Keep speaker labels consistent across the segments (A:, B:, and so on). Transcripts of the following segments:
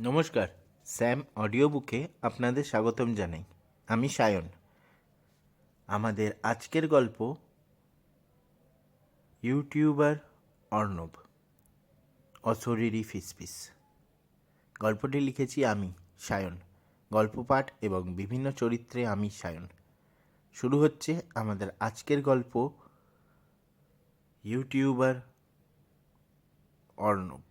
A: নমস্কার, Sam audio বুকে আপনাদের স্বাগতম জানাই। আমি সায়ন। আমাদের আজকের গল্প ইউটিউবার অর্ণব, অশরীরী ফিসফিস। গল্পটি লিখেছি আমি, সায়ন। গল্প পাঠ এবং বিভিন্ন চরিত্রে আমি, সায়ন। শুরু হচ্ছে আমাদের আজকের গল্প ইউটিউবার অর্ণব।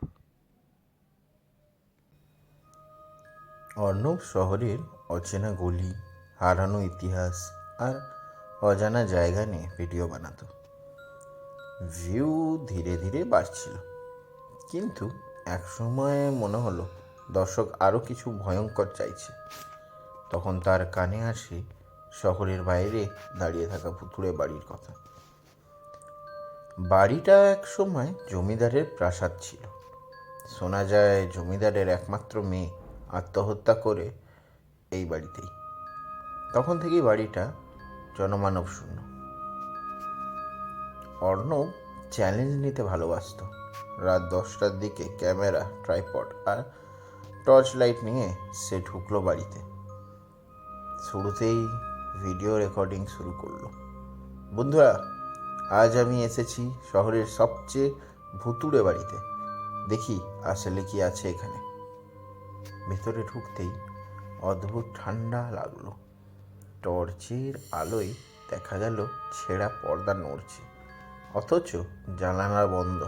A: অর্ণব শহরের অচেনা গলি, হারানো ইতিহাস আর অজানা জায়গা নিয়ে ভিডিও বানাতো। ভিউ ধীরে ধীরে বাড়ছিল। কিন্তু একসময় মনে হলো দর্শক আরও কিছু ভয়ঙ্কর চাইছে। তখন তার কানে আসে শহরের বাইরে দাঁড়িয়ে থাকা পুতুড়ে বাড়ির কথা। বাড়িটা এক সময় জমিদারের প্রাসাদ ছিল। শোনা যায় জমিদারের একমাত্র মেয়ে আত্মহত্যা করে এই বাড়িতেই। তখন থেকেই বাড়িটা জনমানব শূন্য। অর্ণব চ্যালেঞ্জ নিতে ভালোবাসত। রাত দশটার দিকে ক্যামেরা ট্রাইপড আর টর্চ লাইট নিয়ে সে ঢুকলো বাড়িতে। শুরুতেই ভিডিও রেকর্ডিং শুরু করল। বন্ধুরা, আজ আমি এসেছি শহরের সবচেয়ে ভুতুড়ে বাড়িতে। দেখি আসলে কি আছে এখানে। ভেতরে ঢুকতেই অদ্ভুত ঠান্ডা লাগল। টর্চের আলোয় দেখা গেল ছেঁড়া পর্দা নড়ছে, অথচ জানালা বন্ধ।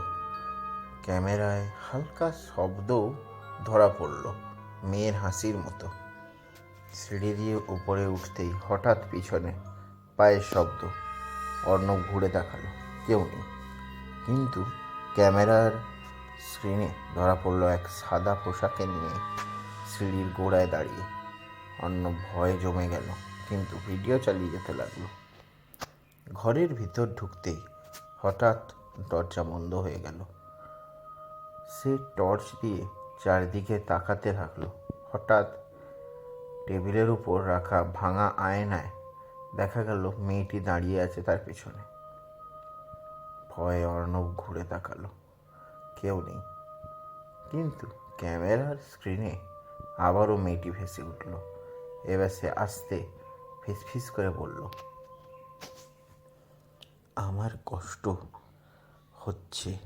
A: ক্যামেরায় হালকা শব্দ ধরা পড়ল মেয়ের হাসির মতো। সিঁড়ি দিয়ে উপরে উঠতেই হঠাৎ পিছনে পায়ের শব্দ অর্ণব ঘুরে দেখাল, কেউ নেই। কিন্তু ক্যামেরার স্ক্রিনে ধরা পড়ল এক সাদা পোশাকের মেয়ে সিঁড়ির গোড়ায় দাঁড়িয়ে। অন্য ভয়ে জমে গেল, কিন্তু ভিডিও চালিয়ে যেতে লাগল। ঘরের ভিতর ঢুকতেই হঠাৎ দরজা বন্ধ হয়ে গেল। সে টর্চ দিয়ে চারদিকে তাকাতে থাকল হঠাৎ টেবিলের উপর রাখা ভাঙা আয়নায় দেখা গেল মেয়েটি দাঁড়িয়ে আছে তার পেছনে। ভয়ে অর্ণব ঘুরে তাকালো। কেউ নেই। কিন্তু ক্যামেরার স্ক্রিনে আবারও মেয়েটি ভেসে উঠল। এবার সে আস্তে ফিসফিস করে বলল, আমার কষ্ট হচ্ছে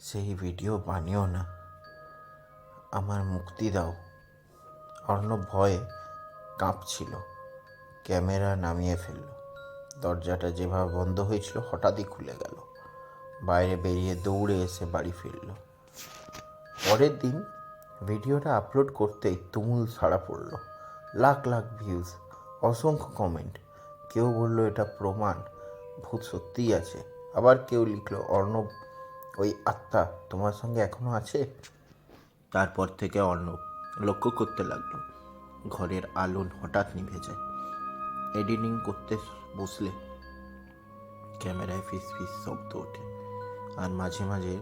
A: সেই ভিডিও বানিও না। আমার মুক্তি দাও। অর্ণব ভয়ে কাঁপছিল। ক্যামেরা নামিয়ে ফেলল। দরজাটা যেভাবে বন্ধ হয়েছিল, হঠাৎই খুলে গেল। বাইরে বেরিয়ে দৌড়ে এসে বাড়ি ফিরল। পরের দিন ভিডিওটা আপলোড করতেই তুমুল সাড়া পড়ল। লাখ লাখ ভিউজ অসংখ্য কমেন্ট কেউ বলল, এটা প্রমাণ, ভূত সত্যিই আছে। আবার কেউ লিখলো, অর্ণব, ওই আত্মা তোমার সঙ্গে এখনও আছে? তারপর থেকে অর্ণব লক্ষ্য করতে লাগল, ঘরের আলোন হঠাৎ নিভে যায়। এডিটিং করতে বসলে ক্যামেরায় ফিস ফিস শব্দ ওঠে। আর মাঝে মাঝে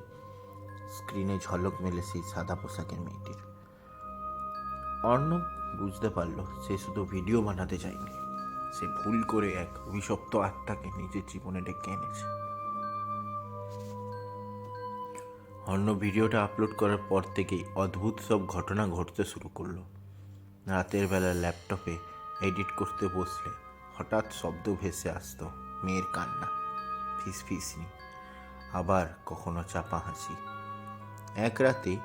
A: স্ক্রিনে ঝলক মেলে সেই সাদা পোশাকের মেয়েটির। অর্ণব বুঝতে পারল, সে শুধু ভিডিও বানাতে চায়নি। সে ভুল করে এক অভিশপ্ত আত্মাকে নিজের জীবনে ডেকে এনেছে। অর্ণব ভিডিওটা আপলোড করার পর থেকেই অদ্ভুত সব ঘটনা ঘটতে শুরু করল। রাতের বেলা ল্যাপটপে এডিট করতে বসলে হঠাৎ শব্দ ভেসে আসতো, মেয়ের কান্না। ফিস ফিসনি আবার কখনো চাপা হাসি। এক রাতে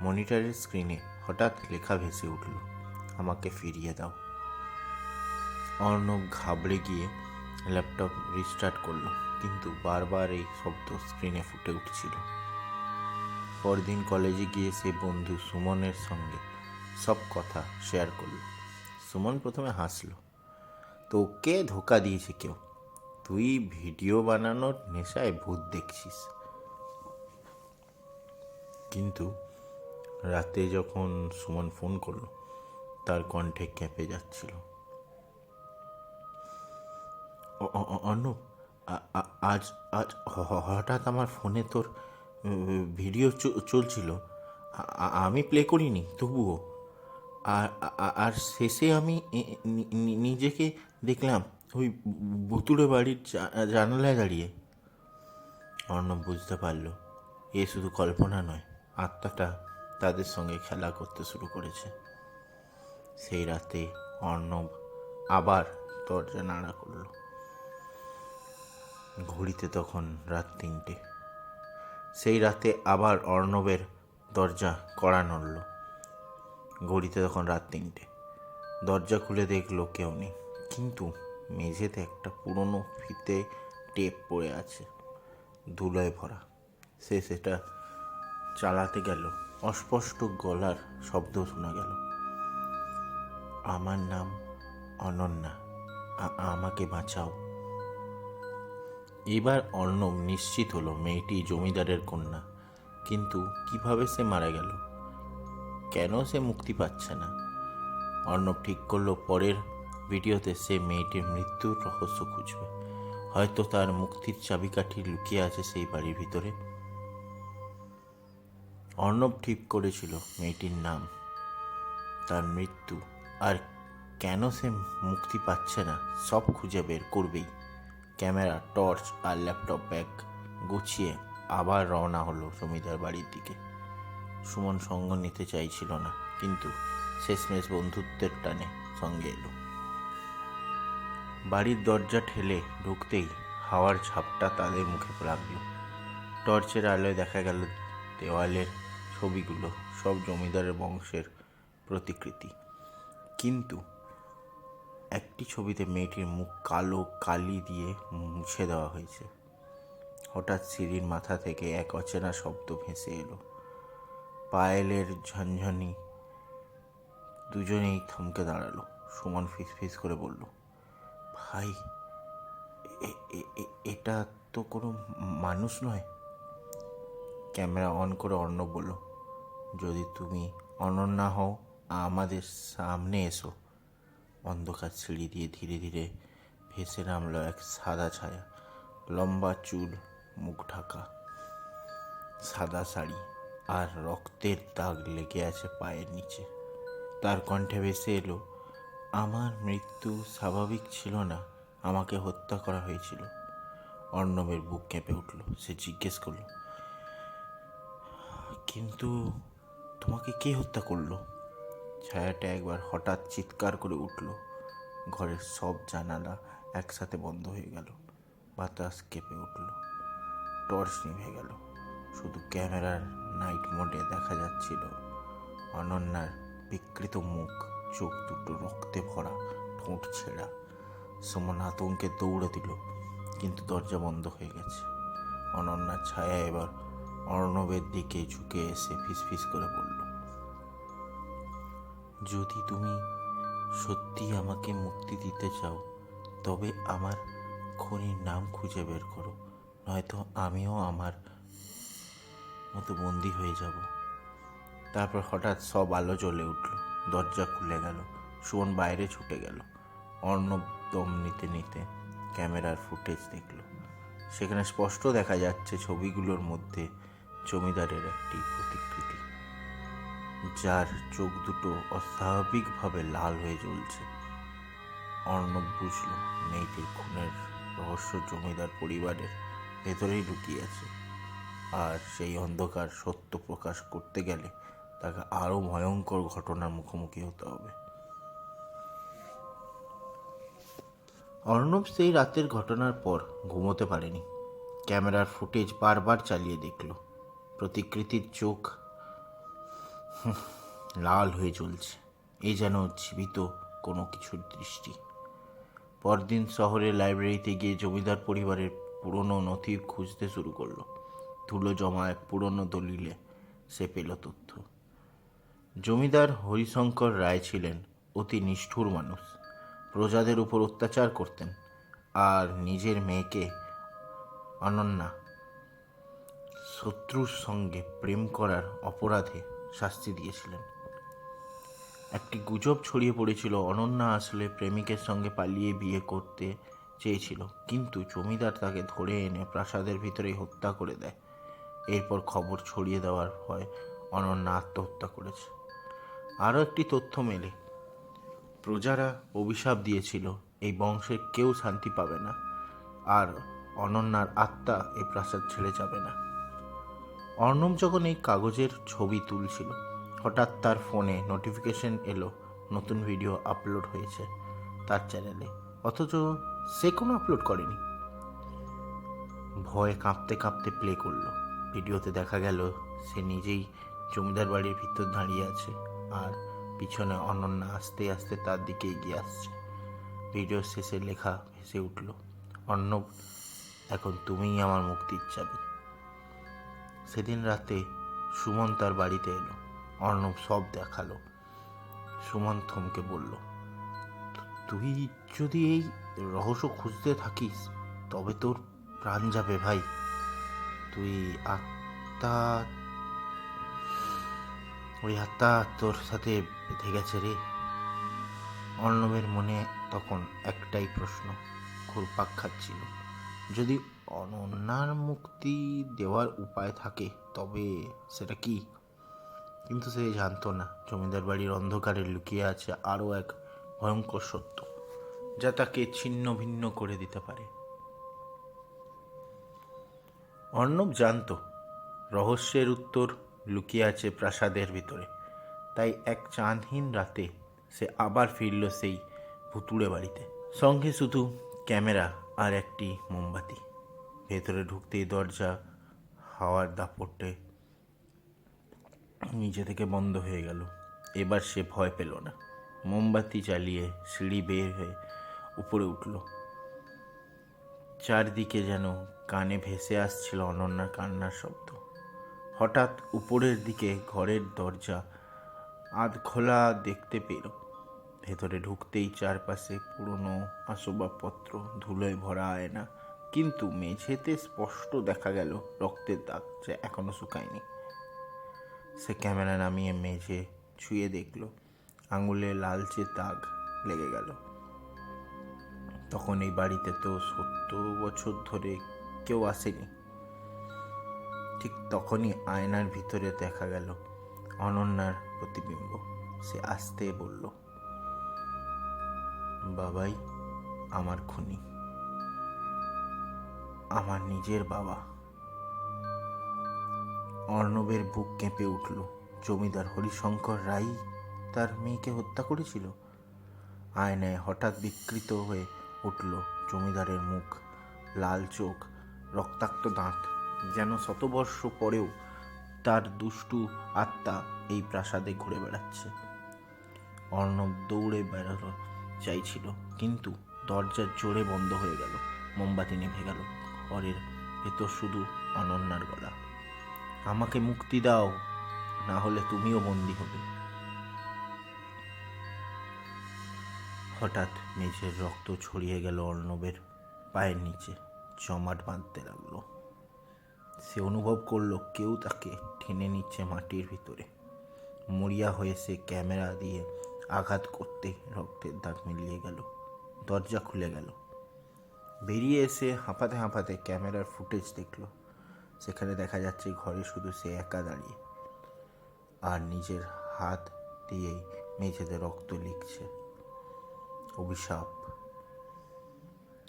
A: মনিটরের স্ক্রিনে হঠাৎ লেখা ভেসে উঠল, আমাকে ফিরিয়ে দাও। অর্ণব ঘাবড়ে গিয়ে ল্যাপটপ রিস্টার্ট করল, কিন্তু বারবার এই শব্দ স্ক্রিনে ফুটে উঠছিল। পরদিন কলেজে গিয়ে সে বন্ধু সুমনের সঙ্গে সব কথা শেয়ার করল। সুমন প্রথমে হাসলো, তোকে ধোকা দিয়েছে কেউ তুই ভিডিও বানানোর নেশায় ভূত দেখছিস। কিন্তু রাতে যখন সুমন ফোন করল, তার কণ্ঠে কেঁপে যাচ্ছিল। অ- অ- অ- অর্ণব, আ- আ- আজ আজ হঠাৎ আমার ফোনে তোর ভিডিও চলছিল। আমি প্লে করিনি, তবুও। আর আর শেষে আমি নিজেকে দেখলাম। ওই বুতুড়ে বাড়ির জানালায় দাঁড়িয়ে অর্ণব বুঝতে পারল এ শুধু কল্পনা নয়, আত্মাটা তাদের সঙ্গে খেলা করতে শুরু করেছে। সেই রাতে অর্ণব আবার দরজা নাড়া করল। ঘড়িতে তখন রাত তিনটে। সেই রাতে আবার অর্ণবের দরজা কড়া নড়ল। ঘড়িতে তখন রাত তিনটে। দরজা খুলে দেখল কেউ নেই। কিন্তু মেঝেতে একটা পুরনো ফিতে টেপ পড়ে আছে, ধুলোয় ভরা। সে সেটা চালাতে গেল। অস্পষ্ট গলার শব্দ শোনা গেল। আমার নাম অনন্যা আমাকে বাঁচাও। এবার অর্ণব নিশ্চিত হলো মেয়েটি জমিদারের কন্যা, কিন্তু কীভাবে সে মারা গেল? কেন সে মুক্তি পাচ্ছে না? অর্ণব ঠিক করল পরের ভিডিওতে সে মেয়েটির মৃত্যুর রহস্য খুঁজবে। হয়তো তার মুক্তির চাবিকাঠি লুকিয়ে আছে সেই বাড়ির ভিতরে। অর্ণব ঠিক করেছিল মেয়েটির নাম, তার মৃত্যু, আর কেন সে মুক্তি পাচ্ছে না, সব খুঁজে বের করবেই। ক্যামেরা, টর্চ আর ল্যাপটপ ব্যাগ গুছিয়ে আবার রওনা হলো জমিদার বাড়ির দিকে। সুমন সঙ্গ নিতে চাইছিল না, কিন্তু শেষমেশ বন্ধুত্বের টানে সঙ্গে এলো। বাড়ির দরজা ঠেলে ঢুকতেই হাওয়ার ঝাপটা তাদের মুখে লাগল। টর্চের আলোয় দেখা গেল দেওয়ালের ছবিগুলো, সব জমিদারের বংশের প্রতিকৃতি। কিন্তু একটি ছবিতে মেয়েটির মুখ কালো কালি দিয়ে মুছে দেওয়া হয়েছে। হঠাৎ সিঁড়ির মাথা থেকে এক অচেনা শব্দ ভেসে এলো। পায়েলের ঝনঝনি দুজনেই থমকে দাঁড়াল। সুমন ফিস ফিস করে বলল ভাই এটা তো কোনো মানুষ নয়। ক্যামেরা অন করে অন্য বলল, যদি তুমি অনন্যা হও, আমাদের সামনে এসো। অন্ধকার সিঁড়ি দিয়ে ধীরে ধীরে ভেসে নামলো এক সাদা ছায়া। লম্বা চুল, মুখ ঢাকা, সাদা শাড়ি আর রক্তের দাগ লেগে আছে পায়ের নিচে। তার কণ্ঠে ভেসে এলো আমার মৃত্যু স্বাভাবিক ছিল না, আমাকে হত্যা করা হয়েছিল। অর্ণবের বুক কেঁপে উঠল, সে জিজ্ঞেস করল, কিন্তু তোমাকে কে হত্যা করল? ছায়াটা একবার হঠাৎ চিৎকার করে উঠল। ঘরের সব জানালা একসাথে বন্ধ হয়ে গেল, বাতাস কেঁপে উঠল, টর্চ নিভে গেল। শুধু ক্যামেরার নাইট মোডে দেখা যাচ্ছিল অনন্যার বিকৃত মুখ। চোখ দুটো রক্তে ভরা, ঠোঁট ছেঁড়া। সুমন আতঙ্কে দৌড়ে দিল, কিন্তু দরজা বন্ধ হয়ে গেছে। অনন্যার ছায়া এবার অর্ণবের দিকে ঝুঁকে এসে ফিসফিস করে বলল, যদি তুমি সত্যি আমাকে মুক্তি দিতে চাও, তবে আমার খনির নাম খুঁজে বের করো, নয়তো আমিও আমার মতো বন্দি হয়ে যাব। তারপর হঠাৎ সব আলো জ্বলে উঠল। দরজা খুলে গেল। সুমন বাইরে ছুটে গেল। অর্ণব দম নিতে নিতে ক্যামেরার ফুটেজ দেখল। সেখানে স্পষ্ট দেখা যাচ্ছে ছবিগুলোর মধ্যে জমিদারের একটি প্রতিকৃতি, যার চোখ দুটো অস্বাভাবিকভাবে লাল হয়ে জ্বলছে। অর্ণব বুঝল, মেয়েটির খুনের রহস্য জমিদার পরিবারের ভেতরেই লুকিয়ে আছে। আর সেই অন্ধকার সত্য প্রকাশ করতে গেলে তাকে আরও ভয়ঙ্কর ঘটনার মুখোমুখি হতে হবে। অর্ণব সেই রাতের ঘটনার পর ঘুমোতে পারেনি। ক্যামেরার ফুটেজ বারবার চালিয়ে দেখল। প্রতিকৃতির চোখ লাল হয়ে চলছে এ যেন জীবিত কোনো কিছুর দৃষ্টি। পরদিন শহরের লাইব্রেরিতে গিয়ে জমিদার পরিবারের পুরনো নথি খুঁজতে শুরু করল। ধুলো জমা এক পুরনো দলিলে সে পেল তথ্য। জমিদার হরিশঙ্কর রায় ছিলেন অতি নিষ্ঠুর মানুষ। প্রজাদের উপর অত্যাচার করতেন আর নিজের মেয়েকে অনন্যা শত্রুর সঙ্গে প্রেম করার অপরাধে শাস্তি দিয়েছিলেন। একটি গুজব ছড়িয়ে পড়েছিল, অনন্যা আসলে প্রেমিকের সঙ্গে পালিয়ে বিয়ে করতে চেয়েছিল, কিন্তু জমিদার তাকে ধরে এনে প্রাসাদের ভিতরেই হত্যা করে দেয়। এরপর খবর ছড়িয়ে দেওয়ার ভয় অনন্যা আত্মহত্যা করেছে। আরও একটি তথ্য মেলে। প্রজারা অভিশাপ দিয়েছিল, এই বংশের কেউ শান্তি পাবে না। আর অনন্যার আত্মা এই প্রাসাদ ছেড়ে যাবে না। অর্ণব যখন এই কাগজের ছবি তুলছিল, হঠাৎ তার ফোনে নোটিফিকেশন এলো, নতুন ভিডিও আপলোড হয়েছে তার চ্যানেলে। অথচ সে কোনো আপলোড করেনি। ভয়ে কাঁপতে কাঁপতে প্লে করল। ভিডিওতে দেখা গেল, সে নিজেই জমিদার বাড়ির ভিতর দাঁড়িয়ে আছে। আর পিছনে অনন্যা আস্তে আস্তে তার দিকে এগিয়ে আসছে। ভিডিওর শেষে লেখা ভেসে উঠল অর্ণব এখন তুমিই আমার মুক্তির চাবি। সেদিন রাতে সুমন তার বাড়িতে এলো। অর্ণব সব দেখাল। সুমন থমকে বলল, তুই যদি এই রহস্য খুঁজতে থাকিস, তবে তোর প্রাণ যাবে ভাই। তুই আত্মা ওই আত্মা তোর সাথে বেঁধে গেছে রে। অর্ণবের মনে তখন একটাই প্রশ্ন, ঘুরপাক খাচ্ছিল। যদি অনন্যার মুক্তি দেওয়ার উপায় থাকে, তবে সেটা কি? কিন্তু সে জানতো না। জমিদার বাড়ির অন্ধকারে লুকিয়ে আছে আরও এক ভয়ঙ্কর সত্য, যা তাকে ছিন্ন ভিন্ন করে দিতে পারে। অর্ণব জানতো, রহস্যের উত্তর লুকিয়ে আছে প্রাসাদের ভিতরে। তাই এক চাঁদহীন রাতে সে আবার ফিরল সেই ভুতুড়ে বাড়িতে। সঙ্গে শুধু ক্যামেরা আর একটি মোমবাতি। ভেতরে ঢুকতেই দরজা, হাওয়ার দাপটে নিজে থেকে বন্ধ হয়ে গেল। এবার সে ভয় পেল না। মোমবাতি জ্বালিয়ে সিঁড়ি বের হয়ে উপরে উঠল। চারদিকে যেন কানে ভেসে আসছিল অনন্যার কান্নার শব্দ। হঠাৎ উপরের দিকে ঘরের দরজা আধ খোলা দেখতে পেল। ভেতরে ঢুকতেই চারপাশে পুরনো আসবাবপত্র, ধুলোয় ভরা আয়না, কিন্তু মেঝেতে স্পষ্ট দেখা গেল রক্তের দাগ যা এখনও শুকায়নি। সে ক্যামেরা নামিয়ে মেঝে ছুঁয়ে দেখল, আঙুলে লালচে দাগ লেগে গেল। তখন এই বাড়িতে তো সত্তর বছর ধরে কেউ আসেনি। ঠিক তখনই আয়নার ভিতরে দেখা গেল অনন্যার প্রতিবিম্ব। সে আসতে বলল, বাবাই, আমার খুনি। আমার নিজের বাবা। অর্ণবের বুক কেঁপে উঠল। জমিদার হরিশঙ্কর রাই তার মেয়েকে হত্যা করেছিল। আয়নায় হঠাৎ বিকৃত হয়ে উঠল জমিদারের মুখ, লাল চোখ, রক্তাক্ত দাঁত। যেন শতবর্ষ পরেও তার দুষ্টু আত্মা এই প্রাসাদে ঘুরে বেড়াচ্ছে। অর্ণব দৌড়ে বেড়ানো চাইছিল, কিন্তু দরজার জোরে বন্ধ হয়ে গেল, মোমবাতি নিভে গেল। ঘরের ভেতর শুধু অনন্যার গলা। আমাকে মুক্তি দাও, না হলে তুমিও বন্দি হবে। হঠাৎ মেঝের রক্ত ছড়িয়ে গেল অর্ণবের পায়ের নিচে, জমাট বাঁধতে লাগল। সে অনুভব করল কেউ তাকে টেনে নিচ্ছে মাটির ভিতরে। মরিয়া হয়ে সে ক্যামেরা দিয়ে আঘাত করতে রক্তের দাগ মিলিয়ে গেল। দরজা খুলে গেল। বেরিয়ে এসে হাঁপাতে হাঁপাতে ক্যামেরার ফুটেজ দেখল। সেখানে দেখা যাচ্ছে ঘরে শুধু সে একা দাঁড়িয়ে। আর নিজের হাত দিয়েই মেঝেতে রক্ত লিখছে। অভিশাপ।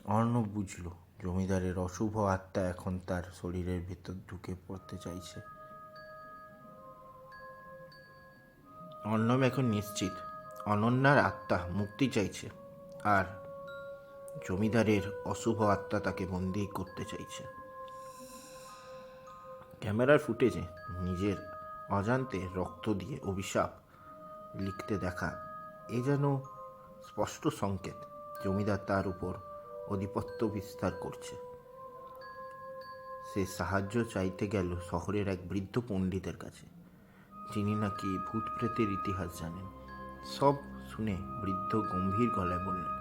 A: অর্ণব বুঝল জমিদারের অশুভ আত্মা এখন তার শরীরের ভিতর ঢুকে পড়তে চাইছে। অর্ণব এখন নিশ্চিত। অনন্যার আত্মা মুক্তি চাইছে আর জমিদারের অশুভ আত্মা তাকে বন্দি করতে চাইছে। ক্যামেরার ফুটেজে নিজের অজান্তে রক্ত দিয়ে অভিশাপ লিখতে দেখা, এ যেন স্পষ্ট সংকেত। জমিদার তার উপর আধিপত্য বিস্তার করছে। সে সাহায্য চাইতে গেল শহরের এক বৃদ্ধ পণ্ডিতের কাছে। যিনি নাকি ভূত প্রেতের ইতিহাস জানেন। সব শুনে বৃদ্ধ গম্ভীর গলায় বললেন,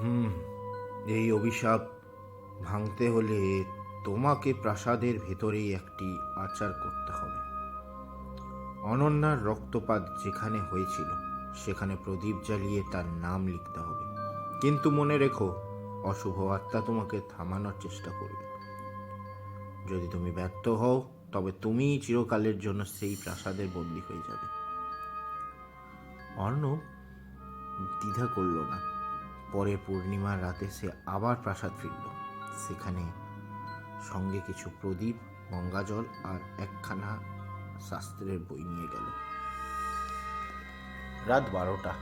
A: হুম, এই অভিশাপ ভাঙতে হলে তোমাকে প্রাসাদের ভেতরেই একটি আচার করতে হবে। অনন্যার রক্তপাত যেখানে হয়েছিল সেখানে প্রদীপ জ্বালিয়ে তার নাম লিখতে হবে। কিন্তু মনে রেখো, অশুভ আত্মা তোমাকে থামানোর চেষ্টা করবে। যদি তুমি ব্যর্থ হও, তবে তুমিই চিরকালের জন্য সেই প্রাসাদের বন্দী হয়ে যাবে। অর্ণব দ্বিধা করল না। পরে পূর্ণিমার রাতে সে আবার প্রাসাদ ফিরল। সেখানে সঙ্গে কিছু প্রদীপ, গঙ্গাজল আর একখানা শাস্ত্রের বই নিয়ে গেল। রাত বারোটা।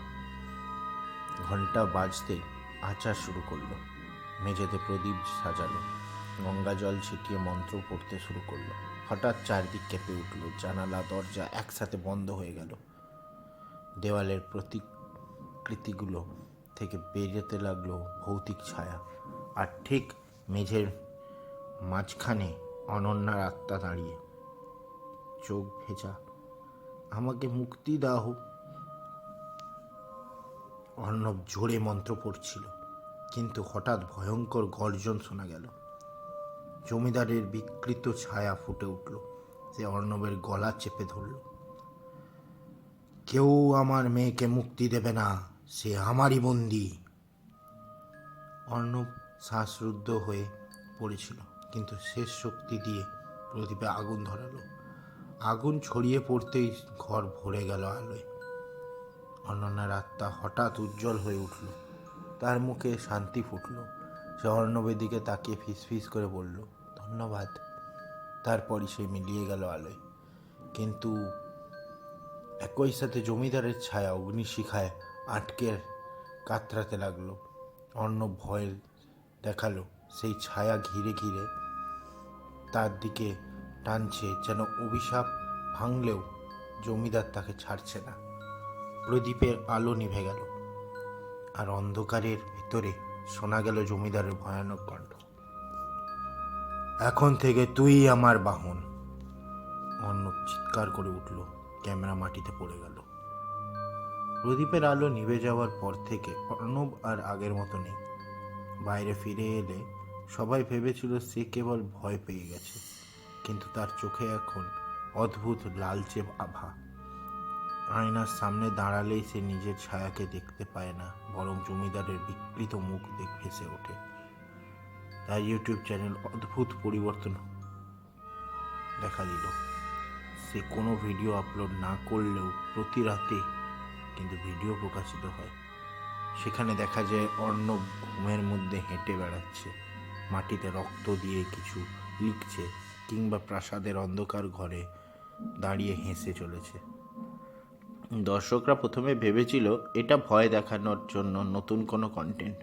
A: ঘণ্টা বাজতে আচার শুরু করল। মেঝেতে প্রদীপ সাজালো। গঙ্গা জল ছিটিয়ে মন্ত্র পড়তে শুরু করল। হঠাৎ চারদিক কেঁপে উঠল। জানালা, দরজা একসাথে বন্ধ হয়ে গেল। দেওয়ালের প্রতিকৃতিগুলো থেকে বেরোতে লাগল ভৌতিক ছায়া। আর ঠিক মেঝের মাঝখানে অনন্যার আত্মা দাঁড়িয়ে। চোখ ভেজা। আমাকে মুক্তি দাও। অর্ণব জোরে মন্ত্র পড়ছিল, কিন্তু হঠাৎ ভয়ঙ্কর গর্জন শোনা গেল। জমিদারের বিকৃত ছায়া ফুটে উঠল, সে অর্ণবের গলা চেপে ধরল। কেউ আমার মেয়েকে মুক্তি দেবে না, সে আমারই বন্দি। অর্ণব শ্বাসরুদ্ধ হয়ে পড়েছিল, কিন্তু শেষ শক্তি দিয়ে প্রদীপে আগুন ধরালো। আগুন ছড়িয়ে পড়তেই ঘর ভরে গেল আলোয়। অনন্যার আত্মা হঠাৎ উজ্জ্বল হয়ে উঠল। তার মুখে শান্তি ফুটল। সে অর্ণবের দিকে তাকিয়ে ফিস ফিস করে বলল, ধন্যবাদ। তারপরই সে মিলিয়ে গেল আলোয়। কিন্তু একই সাথে জমিদারের ছায়া অগ্নিশিখায় আটকে কাতরাতে লাগল। অর্ণব ভয় দেখাল, সেই ছায়া ঘিরে ঘিরে তার দিকে টানছে যেন অভিশাপ ভাঙলেও জমিদার তাকে ছাড়ছে না। প্রদীপের আলো নিভে গেল, আর অন্ধকারের ভিতরে শোনা গেল জমিদারের ভয়ানক কণ্ঠ। এখন থেকে তুই আমার বাহন, অর্ণব চিৎকার করে উঠল, ক্যামেরা মাটিতে পড়ে গেল। প্রদীপের আলো নিভে যাওয়ার পর থেকে অর্ণব আর আগের মতো নেই। বাইরে ফিরে এলে সবাই ভেবেছিল সে কেবল ভয় পেয়ে গেছে, কিন্তু তার চোখে এখন অদ্ভুত লালচে আভা। আয়নার সামনে দাঁড়ালেই সে নিজের ছায়াকে দেখতে পায় না, বরং জমিদারের বিকৃত মুখ দেখ, ভেসে ওঠে। তাই ইউটিউব চ্যানেল অদ্ভুত পরিবর্তন দেখা দিল। সে কোনো ভিডিও আপলোড না করলেও প্রতি রাতে কিন্তু ভিডিও প্রকাশিত হয়। সেখানে দেখা যায় অর্ণব ঘুমের মধ্যে হেঁটে বেড়াচ্ছে, মাটিতে রক্ত দিয়ে কিছু লিখছে, কিংবা প্রাসাদের অন্ধকার ঘরে দাঁড়িয়ে হেসে চলেছে। দর্শকরা প্রথমে ভেবেছিল এটা ভয় দেখানোর জন্য নতুন কোনো কন্টেন্ট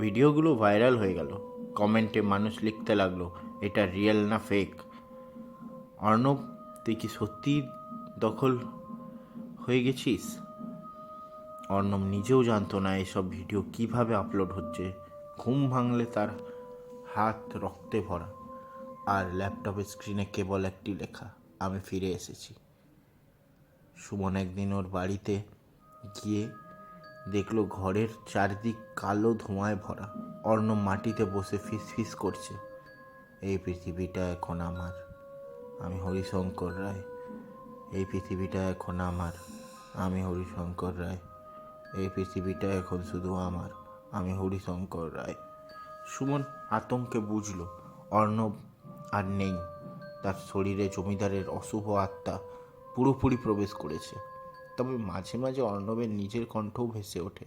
A: ভিডিওগুলো ভাইরাল হয়ে গেল। কমেন্টে মানুষ লিখতে লাগল, এটা রিয়েল না ফেক অর্ণব, তুই কি সত্যি দখল হয়ে গেছিস? অর্ণব নিজেও জানতো না এসব ভিডিও কীভাবে আপলোড হচ্ছে। ঘুম ভাঙলে তার হাত রক্তে ভরা, আর ল্যাপটপের স্ক্রিনে কেবল একটি লেখা, আমি ফিরে এসেছি। সুমন একদিন ওর বাড়িতে গিয়ে দেখল ঘরের চারদিক কালো ধোঁয়ায় ভরা। অর্ণব মাটিতে বসে ফিস ফিস করছে। এই পৃথিবীটা এখন আমার। আমি হরিশঙ্কর রায়। এই পৃথিবীটা এখন আমার। আমি হরিশঙ্কর রায়। এই পৃথিবীটা এখন শুধু আমার। আমি হরিশঙ্কর রায়। সুমন আতঙ্কে বুঝলো, অর্ণব আর নেই। তার শরীরে জমিদারের অশুভ আত্মা পুরোপুরি প্রবেশ করেছে। তবে মাঝে মাঝে অর্ণবের নিজের কণ্ঠও ভেসে ওঠে।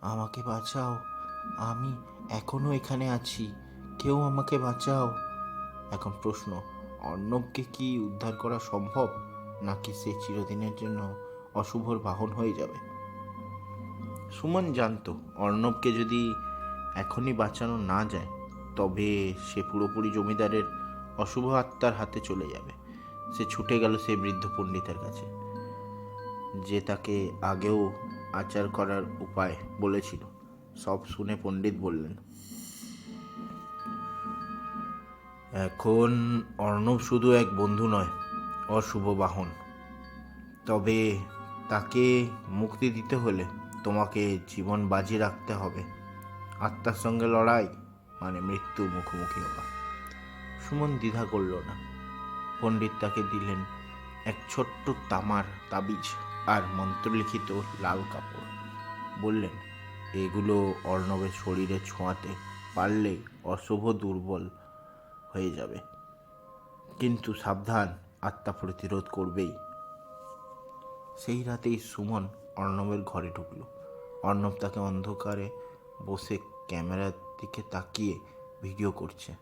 A: আমাকে বাঁচাও, আমি এখনও এখানে আছি, কেউ আমাকে বাঁচাও। এখন প্রশ্ন, অর্ণবকে কি উদ্ধার করা সম্ভব? নাকি সে চিরদিনের জন্য অশুভর বাহন হয়ে যাবে? সুমন জানতো, অর্ণবকে যদি এখনই বাঁচানো না যায়, তবে সে পুরোপুরি জমিদারের অশুভ আত্মার হাতে চলে যাবে। সে ছুটে গেল সেই বৃদ্ধ পণ্ডিতের কাছে, যে তাকে আগেও আচার করার উপায় বলেছিল। সব শুনে পণ্ডিত বললেন, এখন অর্ণব শুধু এক বন্ধু নয়, অশুভ বাহন। তবে তাকে মুক্তি দিতে হলে তোমাকে জীবন বাজি রাখতে হবে। আত্মার সঙ্গে লড়াই মানে মৃত্যুর মুখোমুখি হওয়া। সুমন দ্বিধা করল না। পণ্ডিত তাকে দিলেন এক ছোট্ট তামার তাবিজ আর মন্ত্রলিখিত লাল কাপড়। বললেন, এগুলো অর্ণবের শরীরে ছোঁয়াতে পারলে অশুভ দুর্বল হয়ে যাবে। কিন্তু সাবধান, আত্মা প্রতিরোধ করবেই। সেই রাতেই সুমন অর্ণবের ঘরে ঢুকল। অর্ণব তাকে অন্ধকারে বসে ক্যামেরার দিকে তাকিয়ে ভিডিও করছে।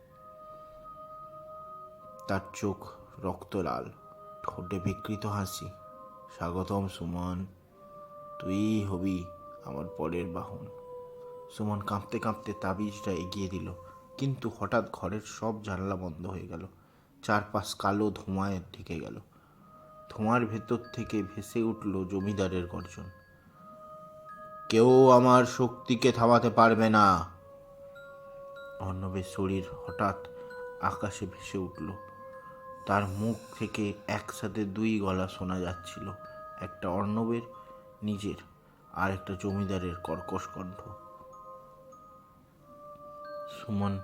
A: তার চোখ রক্ত লাল ঠোঁটে বিকৃত হাসি। স্বাগতম সুমন, তুই হবি আমার পরের বাহন। সুমন কাঁপতে কাঁপতে তাবিজটা এগিয়ে দিল, কিন্তু হঠাৎ ঘরের সব জানলা বন্ধ হয়ে গেল। চারপাশ কালো ধোঁয়ায় ঢেকে গেল। ধোঁয়ার ভেতর থেকে ভেসে উঠল জমিদারের গর্জন। কেউ আমার শক্তিকে থামাতে পারবে না। অর্ণবের শরীর হঠাৎ আকাশে ভেসে উঠল। তার মুখ থেকে একসাথে দুই গলা শোনা যাচ্ছিল, একটা অর্ণবের নিজের আর একটা জমিদারের কর্কশ কণ্ঠ। সুমন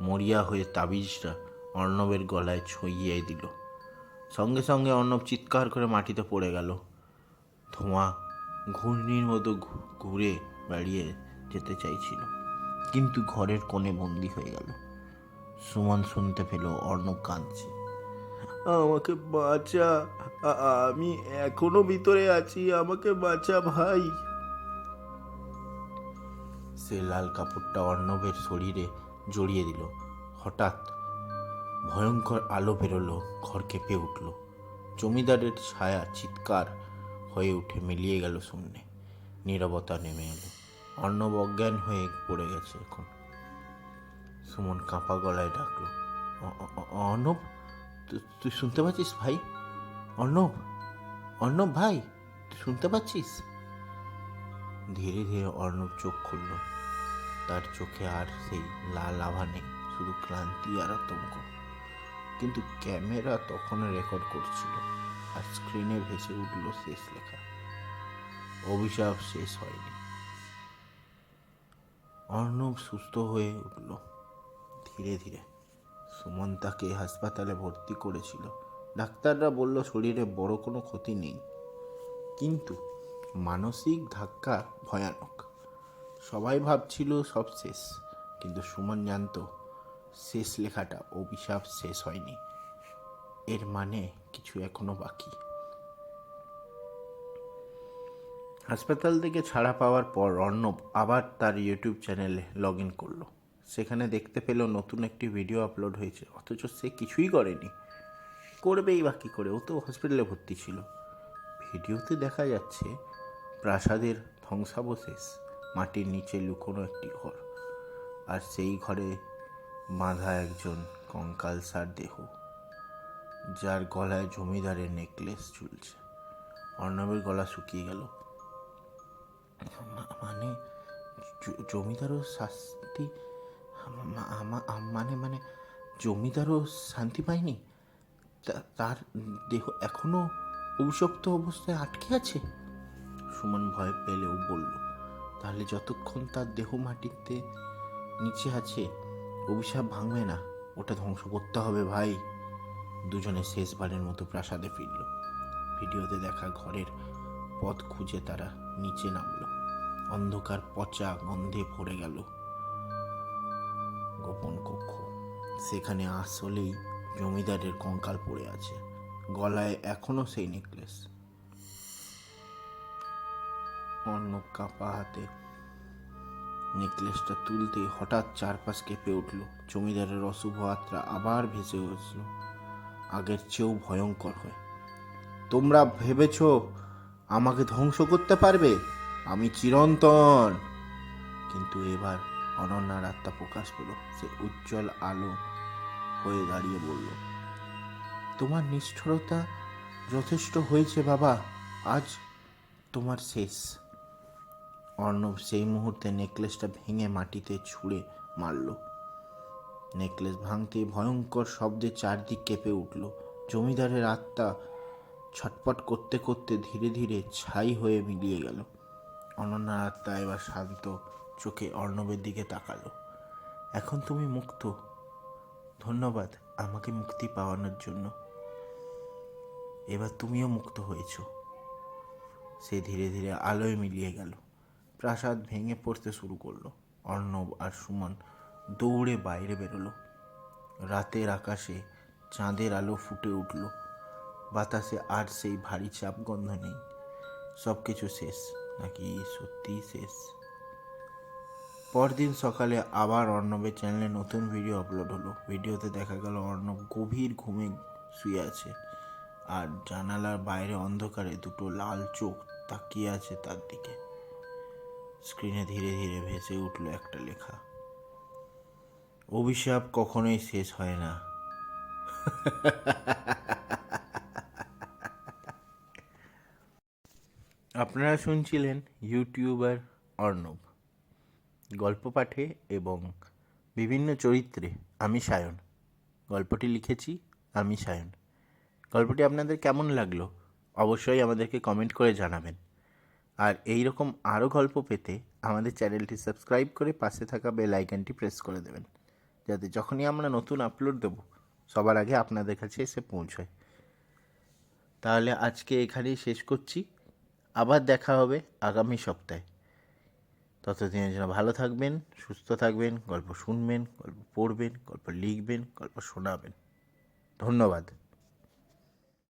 A: মরিয়া হয়ে তাবিজটা অর্ণবের গলায় ছইয়ে দিল। সঙ্গে সঙ্গে অর্ণব চিৎকার করে মাটিতে পড়ে গেল। ধোঁয়া ঘূর্ণির মতো ঘুরে বেরিয়ে যেতে চাইছিল, কিন্তু ঘরের কোণে বন্দি হয়ে গেল। সুমন শুনতে পেল অর্ণব কাঁদছে। আমাকে বাঁচা আমি এখনও ভিতরে আছি, আমাকে বাঁচা ভাই। সে লাল কাপড়টা অর্ণবের শরীরে জড়িয়ে দিল। হঠাৎ ভয়ঙ্কর আলো বেরোলো, ঘর কেঁপে উঠল। জমিদারের ছায়া চিৎকার হয়ে উঠে মিলিয়ে গেল শূন্যে নীরবতা নেমে এলো। অর্ণব অজ্ঞান হয়ে পড়ে গেছে এখন। সুমন কাঁপা গলায় ডাকলো, "অ- অ- অ- অর্ণব? তুই শুনতে পাচ্ছিস ভাই? অর্ণব অর্ণব ভাই, তুই শুনতে পাচ্ছিস? ধীরে ধীরে অর্ণব চোখ খুলল। তার চোখে আর সেই লাল আভা নেই, শুধু ক্লান্তি আর আতঙ্ক। কিন্তু ক্যামেরা তখন রেকর্ড করছিল আর স্ক্রিনে ভেসে উঠল শেষ লেখা। অভিশাপ শেষ হয়নি। অর্ণব সুস্থ হয়ে উঠল। ধীরে ধীরে সুমন তাকে হাসপাতালে ভর্তি করেছিল। ডাক্তাররা বলল, শরীরে বড় কোনো ক্ষতি নেই। কিন্তু মানসিক ধাক্কা ভয়ানক। সবাই ভাবছিল সব শেষ। কিন্তু সুমন জানতো, শেষ লেখাটা অভিশাপ শেষ হয়নি। এর মানে কিছু এখনও বাকি। হাসপাতাল থেকে ছাড়া পাওয়ার পর অর্ণব আবার তার ইউটিউব চ্যানেলে লগ ইন করল। সেখানে দেখতে পেল নতুন একটি ভিডিও আপলোড হয়েছে। অথচ সে কিছুই করেনি। করবেই বাকি করে? ও তো হসপিটালে ভর্তি ছিল। ভিডিওতে দেখা যাচ্ছে, প্রাসাদের ধ্বংসাবশেষ, মাটির নিচে লুকোনো একটি ঘর। আর সেই ঘরে বাঁধা একজন কঙ্কালসার দেহ, যার গলায় জমিদারের নেকলেস ঝুলছে। অর্ণবের গলা শুকিয়ে গেল। মানে জমিদারও শাস্তি মানে মানে জমিদারও শান্তি পায়নি? তার দেহ এখনও অভিশপ্ত অবস্থায় আটকে আছে? সুমন ভয় পেলেও বলল, তাহলে যতক্ষণ তার দেহ মাটিতে নিচে আছে, অভিশাপ ভাঙবে না। ওটা ধ্বংস করতে হবে ভাই। দুজনে শেষবারের মতো প্রাসাদে ফিরল। ভিডিওতে দেখা ঘরের পথ খুঁজে তারা নিচে নামলো। অন্ধকার পচা গন্ধে ভরে গেল। গোপন কক্ষ। সেখানে আসলেই জমিদারের কঙ্কাল পড়ে আছে। গলায় এখনও সেই নেকলেস অন্য কাপা হাতে নেকলেসটা তুলতে হঠাৎ চারপাশ কেঁপে উঠল। জমিদারের অশুভ আত্মা আবার ভেসে উঠল। আগের চেয়েও ভয়ঙ্কর হয়। তোমরা ভেবেছ আমাকে ধ্বংস করতে পারবে? আমি চিরন্তন! কিন্তু এবার অনন্যার আত্মা প্রকাশ পেল। সে উজ্জ্বল আলো হয়ে দাঁড়িয়ে বলল, তোমার নিষ্ঠুরতা যথেষ্ট হয়েছে বাবা, আজ তোমার শেষ। অর্ণব সেই মুহূর্তে নেকলেসটা ভেঙে মাটিতে ছুঁড়ে মারল। নেকলেস ভাঙতে ভয়ঙ্কর শব্দে চারদিক কেঁপে উঠল। জমিদারের আত্মা ছটপট করতে করতে ধীরে ধীরে ছাই হয়ে মিলিয়ে গেল। অনন্যার আত্মা এবার শান্ত চোখে অর্ণবের দিকে তাকালো। এখন তুমি মুক্ত। ধন্যবাদ আমাকে মুক্তি পাওয়ানোর জন্য। এবার তুমিও মুক্ত হয়েছ। সে ধীরে ধীরে আলোয় মিলিয়ে গেল। প্রাসাদ ভেঙে পড়তে শুরু করল। অর্ণব আর সুমন দৌড়ে বাইরে বেরোলো। রাতের আকাশে চাঁদের আলো ফুটে উঠল। বাতাসে আর সেই ভারী চাপ গন্ধ নেই। সব কিছু শেষ, নাকি সত্যিই শেষ? পরদিন সকালে আবার অর্ণবের চ্যানেলে নতুন ভিডিও আপলোড হলো। ভিডিওতে দেখা গেল অর্ণব গভীর ঘুমে শুয়ে আছে আর জানালার বাইরে অন্ধকারে দুটো লাল চোখ তাকিয়ে আছে তার দিকে। স্ক্রিনে ধীরে ধীরে ভেসে উঠল একটা লেখা। অভিশাপ কখনোই শেষ হয় না। আপনারা শুনছিলেন ইউটিউবার অর্ণব। গল্প পাঠে এবং বিভিন্ন চরিত্রে আমি সায়ন। গল্পটি লিখেছি আমি সায়ন। গল্পটি আপনাদের কেমন লাগল অবশ্যই আমাদেরকে কমেন্ট করে জানাবেন। আর এই রকম আরও গল্প পেতে আমাদের চ্যানেলটি সাবস্ক্রাইব করে পাশে থাকা বেল আইকনটি প্রেস করে দেবেন। যাতে যখনই আমরা নতুন আপলোড দেব, সবার আগে আপনাদের কাছে এসে পৌঁছয়। তাহলে আজকে এখানেই শেষ করছি। আবার দেখা হবে আগামী সপ্তাহে। ততদিনের জন্য ভালো থাকবেন, সুস্থ থাকবেন, গল্প শুনবেন, গল্প পড়বেন, গল্প লিখবেন, গল্প শোনাবেন। ধন্যবাদ।